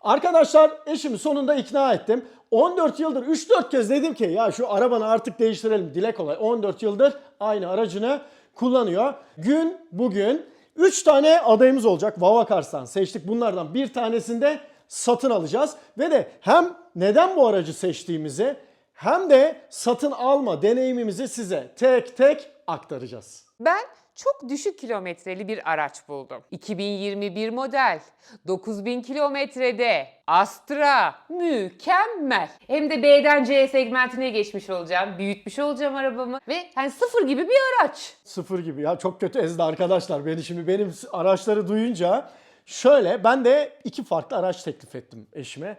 Arkadaşlar eşimi sonunda ikna ettim. 14 yıldır 3-4 kez dedim ki ya şu arabanı artık değiştirelim. Dile kolay. 14 yıldır aynı aracını kullanıyor. Gün bugün 3 tane adayımız olacak. Vavakars'tan seçtik. Bunlardan bir tanesini de satın alacağız. Ve de hem neden bu aracı seçtiğimizi hem de satın alma deneyimimizi size tek tek aktaracağız. Ben çok düşük kilometreli bir araç buldum. 2021 model, 9000 kilometrede Astra mükemmel. Hem de B'den C segmentine geçmiş olacağım, büyütmüş olacağım arabamı ve yani sıfır gibi bir araç. Sıfır gibi ya çok kötü ezdi arkadaşlar beni şimdi benim araçları duyunca şöyle ben de iki farklı araç teklif ettim eşime.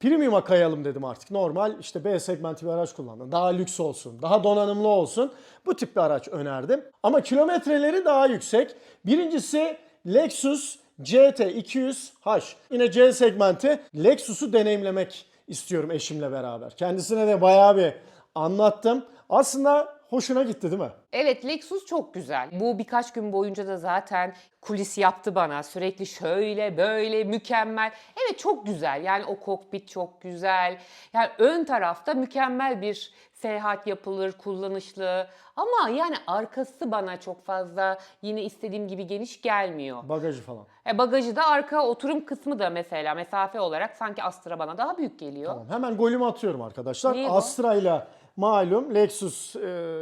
Premium'a kayalım dedim artık. Normal işte B segmenti bir araç kullandım. Daha lüks olsun, daha donanımlı olsun. Bu tip bir araç önerdim. Ama kilometreleri daha yüksek. Birincisi Lexus GT200H. Yine C segmenti. Lexus'u deneyimlemek istiyorum eşimle beraber. Kendisine de bayağı bir anlattım. Aslında hoşuna gitti değil mi? Evet Lexus çok güzel. Bu birkaç gün boyunca da zaten kulis yaptı bana. Sürekli şöyle böyle mükemmel. Evet çok güzel. Yani o kokpit çok güzel. Yani ön tarafta mükemmel bir seyahat yapılır, kullanışlı. Ama yani arkası bana çok fazla yine istediğim gibi geniş gelmiyor. Bagajı falan. E, bagajı da arka oturum kısmı da mesela mesafe olarak sanki Astra bana daha büyük geliyor. Tamam, hemen golümü atıyorum arkadaşlar. Niye bu? Astra ile malum Lexus e,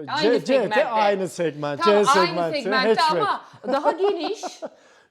Aynı C- CT segmentte. aynı segment. Tamam C aynı segmenti, segmentte hatchback. ama daha geniş.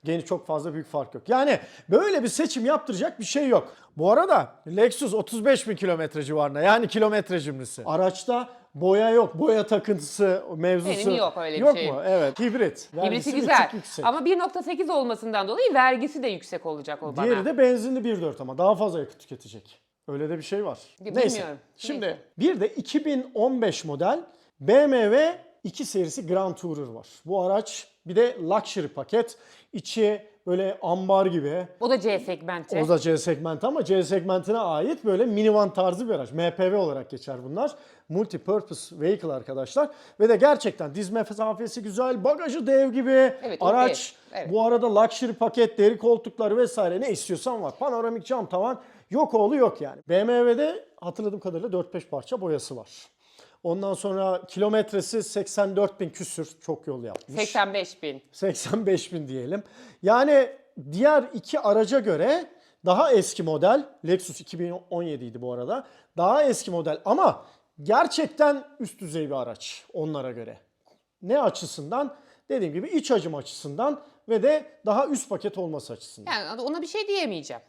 Geniş çok fazla büyük fark yok. Yani böyle bir seçim yaptıracak bir şey yok. Bu arada Lexus 35 bin kilometre civarında yani kilometre cimrisi. Araçta boya yok. Boya takıntısı mevzusu. Benim yok öyle bir yok şeyim. mu? Evet. Hibrit. Hibriti Vergisi bir güzel yüksek. ama 1.8 olmasından dolayı vergisi de yüksek olacak o bana. Diğeri de benzinli 1.4 ama daha fazla yakıt tüketecek. Öyle de bir şey var. Bilmiyorum. Neyse. Şimdi Neyse. bir de 2015 model BMW 2 serisi Grand Tourer var. Bu araç bir de luxury paket. İçi böyle ambar gibi. O da C segmenti. O da C segmenti ama C segmentine ait böyle minivan tarzı bir araç. MPV olarak geçer bunlar. Multi-purpose vehicle arkadaşlar. Ve de gerçekten dizme mesafesi güzel, bagajı dev gibi. Evet, o araç dev. Evet. bu arada luxury paket, deri koltukları vesaire ne istiyorsan var. Panoramik cam tavan yok oğlu yok yani. BMW'de hatırladığım kadarıyla 4-5 parça boyası var. Ondan sonra kilometresi 84 bin küsür çok yol yapmış. 85 bin. 85 bin diyelim. Yani diğer iki araca göre daha eski model. Lexus 2017 idi bu arada. Daha eski model ama gerçekten üst düzey bir araç onlara göre. Ne açısından? Dediğim gibi iç hacim açısından ve de daha üst paket olması açısından. Yani ona bir şey diyemeyeceğim.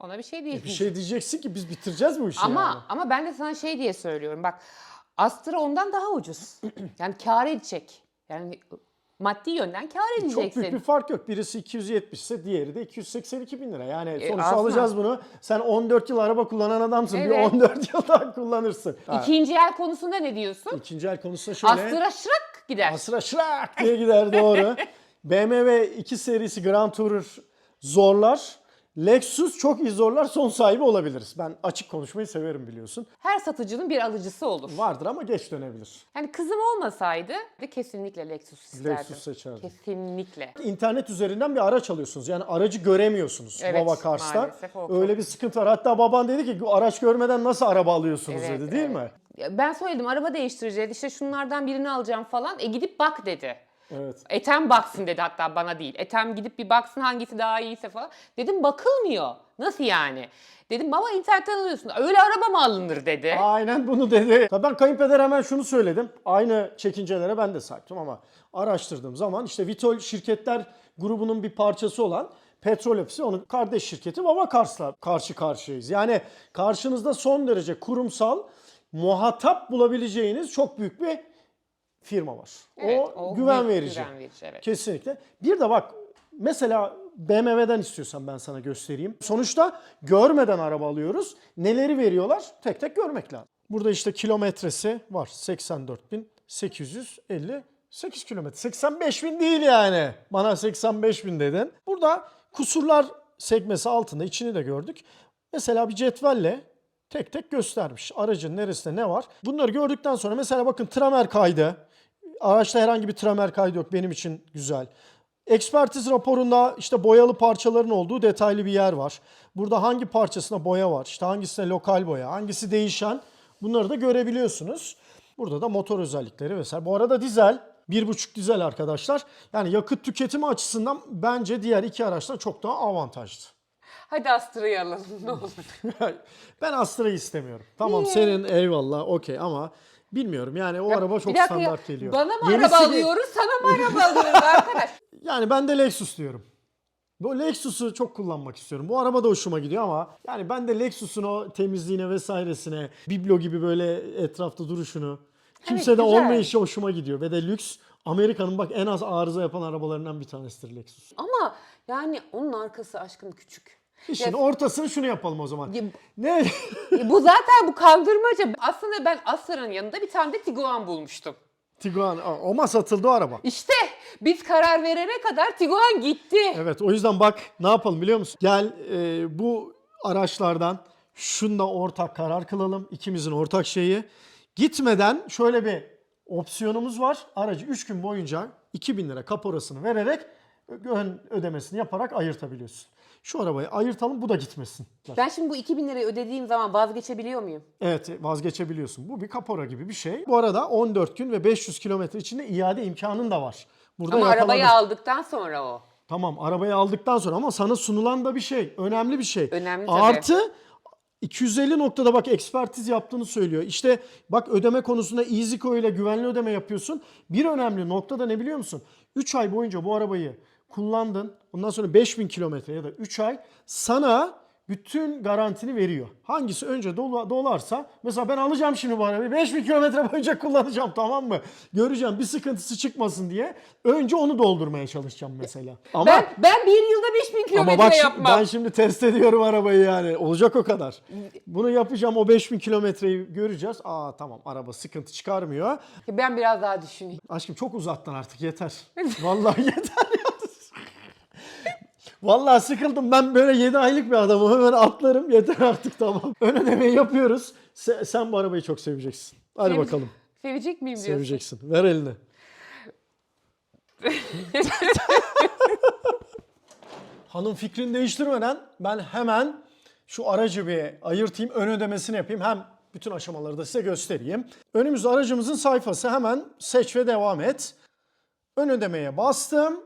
Ona bir şey Bir diyemeyeceğim. şey diyeceksin ki biz bitireceğiz bu işi ama yani. ama ben de sana şey diye söylüyorum. Bak Astra ondan daha ucuz. yani kâr edecek. Yani maddi yönden kâr Çok edeceksin. büyük bir fark yok. Birisi 270 ise diğeri de 282 bin lira. Yani E, sonuçta aslında- alacağız bunu. Sen 14 yıl araba kullanan adamsın. Bir Evet. 14 yıl daha kullanırsın. İkinci el konusunda ne diyorsun? İkinci el konusunda şöyle. Astra şırak gider. Astra şırak diye gider doğru. BMW 2 serisi Grand Tourer zorlar. Lexus çok iyi zorlar son sahibi olabiliriz. Ben açık konuşmayı severim biliyorsun. Her satıcının bir alıcısı olur. Vardır ama geç dönebilir. Yani kızım olmasaydı de kesinlikle Lexus isterdim. Lexus seçerdim. Kesinlikle. İnternet üzerinden bir araç alıyorsunuz. Yani aracı göremiyorsunuz Evet, Baba Cars'ta. maalesef o çok- Öyle bir sıkıntı var. Hatta baban dedi ki araç görmeden nasıl araba alıyorsunuz Evet, dedi değil evet. mi? Ya Ben söyledim araba değiştireceğiz işte şunlardan birini alacağım falan. E gidip bak dedi. Evet. Etem baksın dedi hatta bana değil. Etem gidip bir baksın hangisi daha iyiyse falan. Dedim bakılmıyor. Nasıl yani? Dedim baba internetten alıyorsun. Öyle araba mı alınır dedi. Aynen bunu dedi. Tabii ben kayınpeder hemen şunu söyledim. Aynı çekincelere ben de sahiptim ama araştırdığım zaman işte Vitol şirketler grubunun bir parçası olan Petrol Ofisi onun kardeş şirketi Vava Kars'la karşı karşıyayız. Yani karşınızda son derece kurumsal muhatap bulabileceğiniz çok büyük bir firma var. Evet, o, güven büyük verici. Güven verici evet. Kesinlikle. Bir de bak mesela BMW'den istiyorsan ben sana göstereyim. Sonuçta görmeden araba alıyoruz. Neleri veriyorlar tek tek görmek lazım. Burada işte kilometresi var 84.858 kilometre. 85 bin değil yani. Bana 85 bin dedin. Burada kusurlar sekmesi altında içini de gördük. Mesela bir cetvelle tek tek göstermiş. Aracın neresinde ne var. Bunları gördükten sonra mesela bakın tramer kaydı. Araçta herhangi bir tramer kaydı yok. Benim için güzel. Ekspertiz raporunda işte boyalı parçaların olduğu detaylı bir yer var. Burada hangi parçasına boya var, işte hangisine lokal boya, hangisi değişen bunları da görebiliyorsunuz. Burada da motor özellikleri vesaire. Bu arada dizel 1.5 dizel arkadaşlar. Yani yakıt tüketimi açısından bence diğer iki araçtan çok daha avantajlı. Hadi Astra'yı alalım ne olur. ben Astra'yı istemiyorum. Tamam senin eyvallah okey ama bilmiyorum yani o araba çok ya, standart geliyor. Bana mı Yenisi araba alıyoruz sana mı araba alıyoruz arkadaş? Yani ben de Lexus diyorum. Bu Lexus'u çok kullanmak istiyorum. Bu araba da hoşuma gidiyor ama yani ben de Lexus'un o temizliğine vesairesine, biblo gibi böyle etrafta duruşunu, kimse de güzel. olmayışı hoşuma gidiyor. Ve de lüks Amerika'nın bak en az arıza yapan arabalarından bir tanesidir Lexus. Ama yani onun arkası aşkın küçük. İşin ortasını şunu yapalım o zaman. Ya- Ne? Bu zaten bu kandırmaca. Aslında ben Astra'nın yanında bir tane de Tiguan bulmuştum. Tiguan, o- ama satıldı o araba. İşte biz karar verene kadar Tiguan gitti. Evet o yüzden bak ne yapalım biliyor musun? Gel e, bu araçlardan şunda ortak karar kılalım. İkimizin ortak şeyi. Gitmeden şöyle bir opsiyonumuz var. Aracı 3 gün boyunca 2000 lira kaporasını vererek ön ödemesini yaparak ayırtabiliyorsun. Şu arabayı ayırtalım bu da gitmesin. Ben şimdi bu 2000 lirayı ödediğim zaman vazgeçebiliyor muyum? Evet vazgeçebiliyorsun. Bu bir kapora gibi bir şey. Bu arada 14 gün ve 500 kilometre içinde iade imkanın da var. Burada Ama arabayı yakaladın. aldıktan sonra o. Tamam arabayı aldıktan sonra ama sana sunulan da bir şey. Önemli bir şey. Önemli tabii. Artı 250 noktada bak ekspertiz yaptığını söylüyor. İşte bak ödeme konusunda EasyCo ile güvenli ödeme yapıyorsun. Bir önemli noktada ne biliyor musun? 3 ay boyunca bu arabayı kullandın. Ondan sonra 5000 kilometre ya da 3 ay sana bütün garantini veriyor. Hangisi önce dola- dolarsa mesela ben alacağım şimdi bu arabayı 5000 kilometre boyunca kullanacağım tamam mı? Göreceğim bir sıkıntısı çıkmasın diye önce onu doldurmaya çalışacağım mesela. Ama Ben ben bir yılda 5000 ama kilometre bak yapmam. ben şimdi test ediyorum arabayı yani. Olacak o kadar. Bunu yapacağım o 5000 kilometreyi göreceğiz. Aa tamam araba sıkıntı çıkarmıyor. Ben biraz daha düşüneyim. Aşkım çok uzaktan artık yeter. Vallahi yeter. Vallahi sıkıldım. Ben böyle 7 aylık bir adamım. Hemen atlarım. Yeter artık tamam. Ön ödemeyi yapıyoruz. Se- sen bu arabayı çok seveceksin. Hadi Sev- bakalım. Sevecek miyim diyorsun? Seveceksin. Ver elini. Hanım fikrini değiştirmeden ben hemen şu aracı bir ayırtayım, ön ödemesini yapayım. Hem bütün aşamaları da size göstereyim. Önümüzde aracımızın sayfası. Hemen seç ve devam et. Ön ödemeye bastım.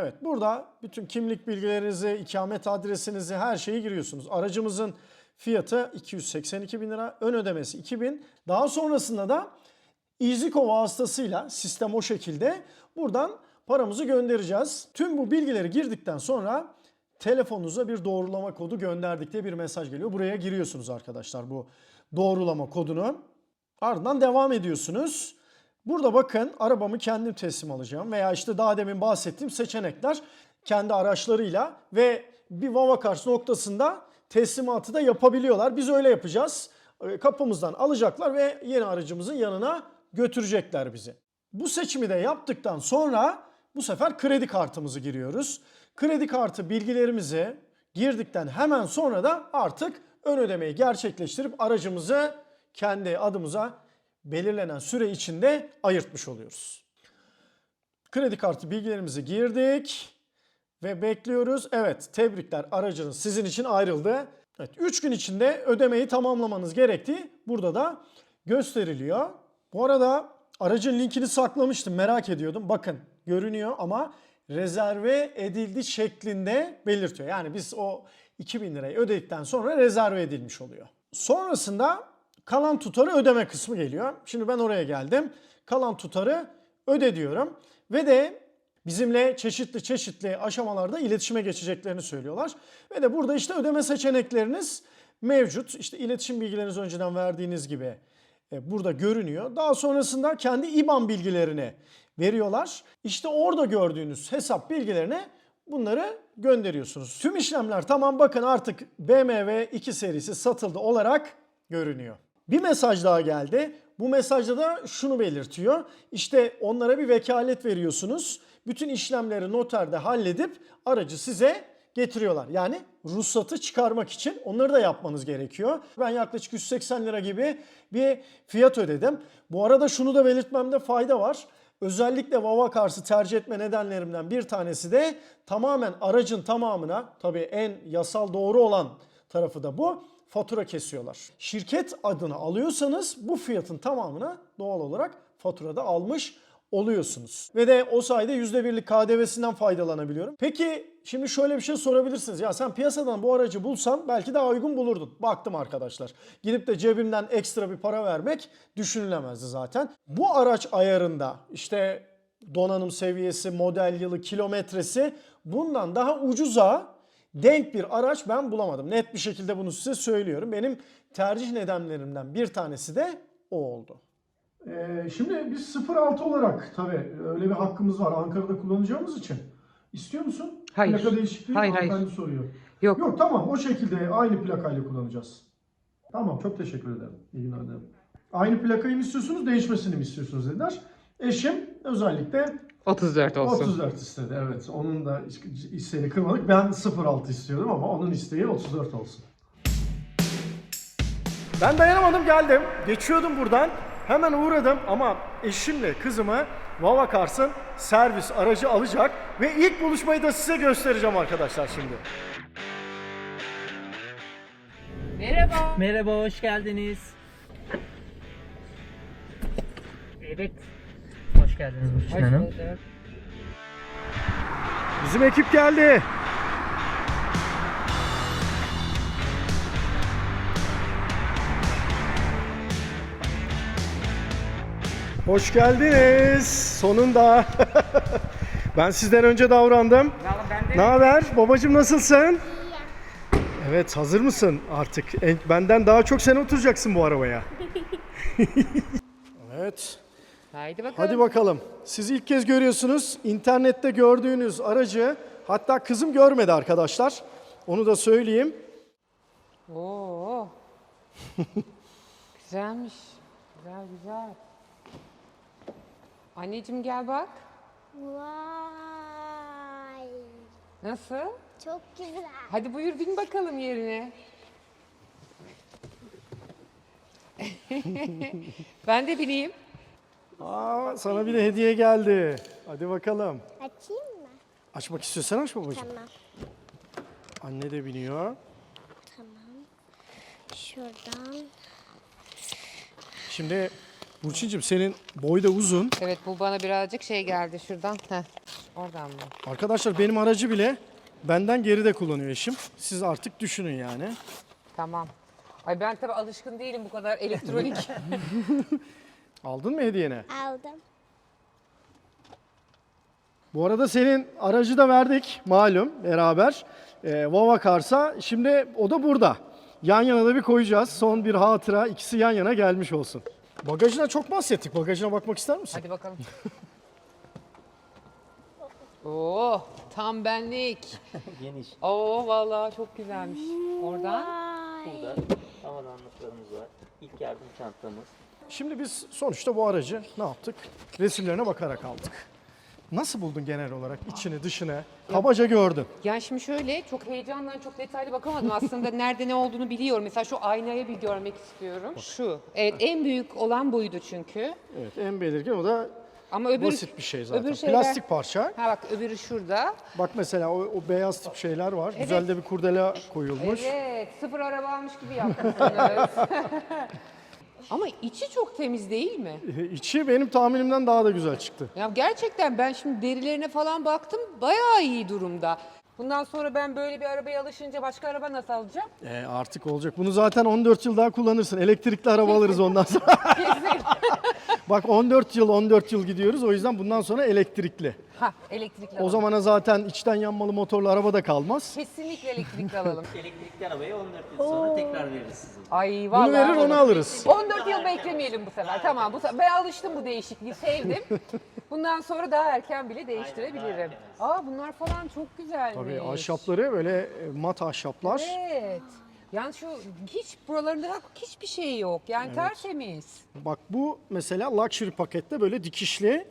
Evet burada bütün kimlik bilgilerinizi, ikamet adresinizi her şeyi giriyorsunuz. Aracımızın fiyatı 282 bin lira, ön ödemesi 2000. Daha sonrasında da EasyCo vasıtasıyla sistem o şekilde buradan paramızı göndereceğiz. Tüm bu bilgileri girdikten sonra telefonunuza bir doğrulama kodu gönderdik diye bir mesaj geliyor. Buraya giriyorsunuz arkadaşlar bu doğrulama kodunu. Ardından devam ediyorsunuz. Burada bakın arabamı kendim teslim alacağım veya işte daha demin bahsettiğim seçenekler kendi araçlarıyla ve bir Vavakars noktasında teslimatı da yapabiliyorlar. Biz öyle yapacağız. E, Kapımızdan alacaklar ve yeni aracımızın yanına götürecekler bizi. Bu seçimi de yaptıktan sonra bu sefer kredi kartımızı giriyoruz. Kredi kartı bilgilerimizi girdikten hemen sonra da artık ön ödemeyi gerçekleştirip aracımızı kendi adımıza belirlenen süre içinde ayırtmış oluyoruz. Kredi kartı bilgilerimizi girdik ve bekliyoruz. Evet tebrikler aracınız sizin için ayrıldı. Evet 3 gün içinde ödemeyi tamamlamanız gerektiği burada da gösteriliyor. Bu arada aracın linkini saklamıştım merak ediyordum. Bakın görünüyor ama rezerve edildi şeklinde belirtiyor. Yani biz o 2000 lirayı ödedikten sonra rezerve edilmiş oluyor. Sonrasında kalan tutarı ödeme kısmı geliyor. Şimdi ben oraya geldim. Kalan tutarı öde diyorum. Ve de bizimle çeşitli çeşitli aşamalarda iletişime geçeceklerini söylüyorlar. Ve de burada işte ödeme seçenekleriniz mevcut. İşte iletişim bilgilerinizi önceden verdiğiniz gibi e, burada görünüyor. Daha sonrasında kendi IBAN bilgilerini veriyorlar. İşte orada gördüğünüz hesap bilgilerine bunları gönderiyorsunuz. Tüm işlemler tamam bakın artık BMW 2 serisi satıldı olarak görünüyor. Bir mesaj daha geldi. Bu mesajda da şunu belirtiyor. İşte onlara bir vekalet veriyorsunuz. Bütün işlemleri noterde halledip aracı size getiriyorlar. Yani ruhsatı çıkarmak için onları da yapmanız gerekiyor. Ben yaklaşık 180 lira gibi bir fiyat ödedim. Bu arada şunu da belirtmemde fayda var. Özellikle Vava Cars'ı tercih etme nedenlerimden bir tanesi de tamamen aracın tamamına tabii en yasal doğru olan tarafı da bu fatura kesiyorlar. Şirket adını alıyorsanız bu fiyatın tamamına doğal olarak faturada almış oluyorsunuz. Ve de o sayede %1'lik KDV'sinden faydalanabiliyorum. Peki şimdi şöyle bir şey sorabilirsiniz. Ya sen piyasadan bu aracı bulsan belki daha uygun bulurdun. Baktım arkadaşlar. Gidip de cebimden ekstra bir para vermek düşünülemezdi zaten. Bu araç ayarında işte donanım seviyesi, model yılı, kilometresi bundan daha ucuza denk bir araç ben bulamadım. Net bir şekilde bunu size söylüyorum. Benim tercih nedenlerimden bir tanesi de o oldu. Ee, şimdi biz 06 olarak tabii öyle bir hakkımız var Ankara'da kullanacağımız için. İstiyor musun? Hayır. Plaka değişikliği Hayır, hayır. soruyor. Yok. Yok tamam o şekilde aynı plakayla kullanacağız. Tamam çok teşekkür ederim. İyi günler dilerim. Aynı plakayı mı istiyorsunuz değişmesini mi istiyorsunuz dediler. Eşim özellikle 34 olsun. 34 istedi evet. Onun da isteğini kırmadık. Ben 06 istiyordum ama onun isteği 34 olsun. Ben dayanamadım geldim. Geçiyordum buradan. Hemen uğradım ama eşimle kızımı Vava Cars'ın servis aracı alacak ve ilk buluşmayı da size göstereceğim arkadaşlar şimdi. Merhaba. Merhaba, hoş geldiniz. Evet. Hoş geldiniz Burçin Hanım. Bizim ekip geldi. Hoş geldiniz. Sonunda. ben sizden önce davrandım. Ne haber? Babacım nasılsın? Evet, hazır mısın artık? En- Benden daha çok sen oturacaksın bu arabaya. evet. Haydi bakalım. Hadi bakalım. Siz ilk kez görüyorsunuz. İnternette gördüğünüz aracı hatta kızım görmedi arkadaşlar. Onu da söyleyeyim. Oo. Güzelmiş. Güzel güzel. Anneciğim gel bak. Vay. Nasıl? Çok güzel. Hadi buyur bin bakalım yerine. ben de bineyim. Aa, sana bir de hediye geldi. Hadi bakalım. Açayım mı? Açmak istiyorsan aç babacığım. Tamam. Anne de biniyor. Şuradan. Şimdi Burçin'cim senin boy da uzun. Evet bu bana birazcık şey geldi şuradan. Heh. Oradan mı? Arkadaşlar benim aracı bile benden geride kullanıyor eşim. Siz artık düşünün yani. Tamam. Ay ben tabii alışkın değilim bu kadar elektronik. Aldın mı hediyeni? Aldım. Bu arada senin aracı da verdik malum beraber. Ee, Vava Cars'a. Şimdi o da burada. Yan yana da bir koyacağız. Son bir hatıra. ikisi yan yana gelmiş olsun. Bagajına çok bahsettik. Bagajına bakmak ister misin? Hadi bakalım. Oo, tam benlik. Geniş. Oo vallahi çok güzelmiş. Oradan. Burada havalanlıklarımız var. İlk yardım çantamız. Şimdi biz sonuçta bu aracı ne yaptık? Resimlerine bakarak aldık. Nasıl buldun genel olarak içini dışını? Kabaca gördün. Yani şimdi şöyle çok heyecandan çok detaylı bakamadım. Aslında nerede ne olduğunu biliyorum. Mesela şu aynaya bir görmek istiyorum. Şu. Evet en büyük olan buydu çünkü. Evet en belirgin o da Ama öbür basit bir şey zaten. öbür şeyler- Plastik parça. Ha bak öbürü şurada. Bak mesela o, o beyaz tip şeyler var. Güzel de bir kurdele koyulmuş. Evet, sıfır araba almış gibi yapmışsınız. Ama içi çok temiz değil mi? Ee, İçi benim tahminimden daha da güzel çıktı. Ya gerçekten ben şimdi derilerine falan baktım bayağı iyi durumda. Bundan sonra ben böyle bir arabaya alışınca başka araba nasıl alacağım? Ee, artık olacak. Bunu zaten 14 yıl daha kullanırsın. Elektrikli araba alırız ondan sonra. Kesin. Bak 14 yıl 14 yıl gidiyoruz. O yüzden bundan sonra elektrikli. ha elektrikli O alalım. zamana zaten içten yanmalı motorlu araba da kalmaz. Kesinlikle elektrikli alalım. Elektrikli arabayı 14 yıl sonra tekrar veririz size. Ay vallahi. Bunu verir onu alırız. 14 yıl beklemeyelim bu sefer. Tamam bu sefer. Ben alıştım bu değişikliği sevdim. Bundan sonra daha erken bile değiştirebilirim. Aa bunlar falan çok güzelmiş. Tabii ahşapları böyle e, mat ahşaplar. Evet. Yani şu hiç buralarında hiçbir şey yok. Yani tertemiz. Bak bu mesela luxury pakette böyle dikişli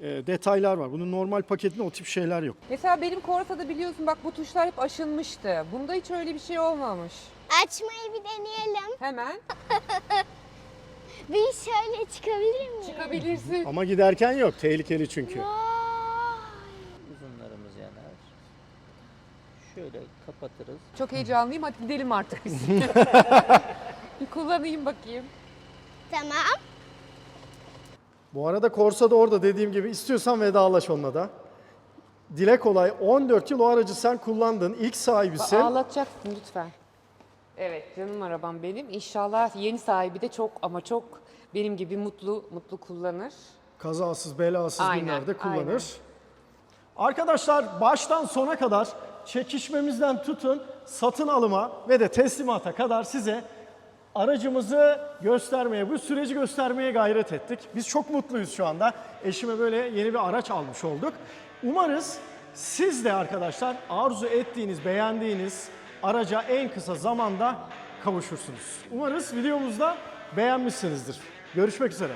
e, detaylar var. Bunun normal paketinde o tip şeyler yok. Mesela benim Corsa'da biliyorsun bak bu tuşlar hep aşınmıştı. Bunda hiç öyle bir şey olmamış. Açmayı bir deneyelim. Hemen. Bir şöyle çıkabilir miyim? Çıkabilirsin. Ama giderken yok. Tehlikeli çünkü. Vay. Uzunlarımız yanar. Şöyle kapatırız. Çok heyecanlıyım. Hadi gidelim artık biz. bir kullanayım bakayım. Tamam. Bu arada Corsa da orada dediğim gibi istiyorsan vedalaş onunla da. Dile kolay 14 yıl o aracı sen kullandın. ilk sahibisin. Ağlatacaksın lütfen. Evet canım arabam benim. İnşallah yeni sahibi de çok ama çok benim gibi mutlu mutlu kullanır. Kazasız belasız Aynen, günlerde kullanır. Arkadaşlar baştan sona kadar çekişmemizden tutun satın alıma ve de teslimata kadar size aracımızı göstermeye, bu süreci göstermeye gayret ettik. Biz çok mutluyuz şu anda. Eşime böyle yeni bir araç almış olduk. Umarız siz de arkadaşlar arzu ettiğiniz, beğendiğiniz araca en kısa zamanda kavuşursunuz. Umarız videomuzda beğenmişsinizdir. Görüşmek üzere.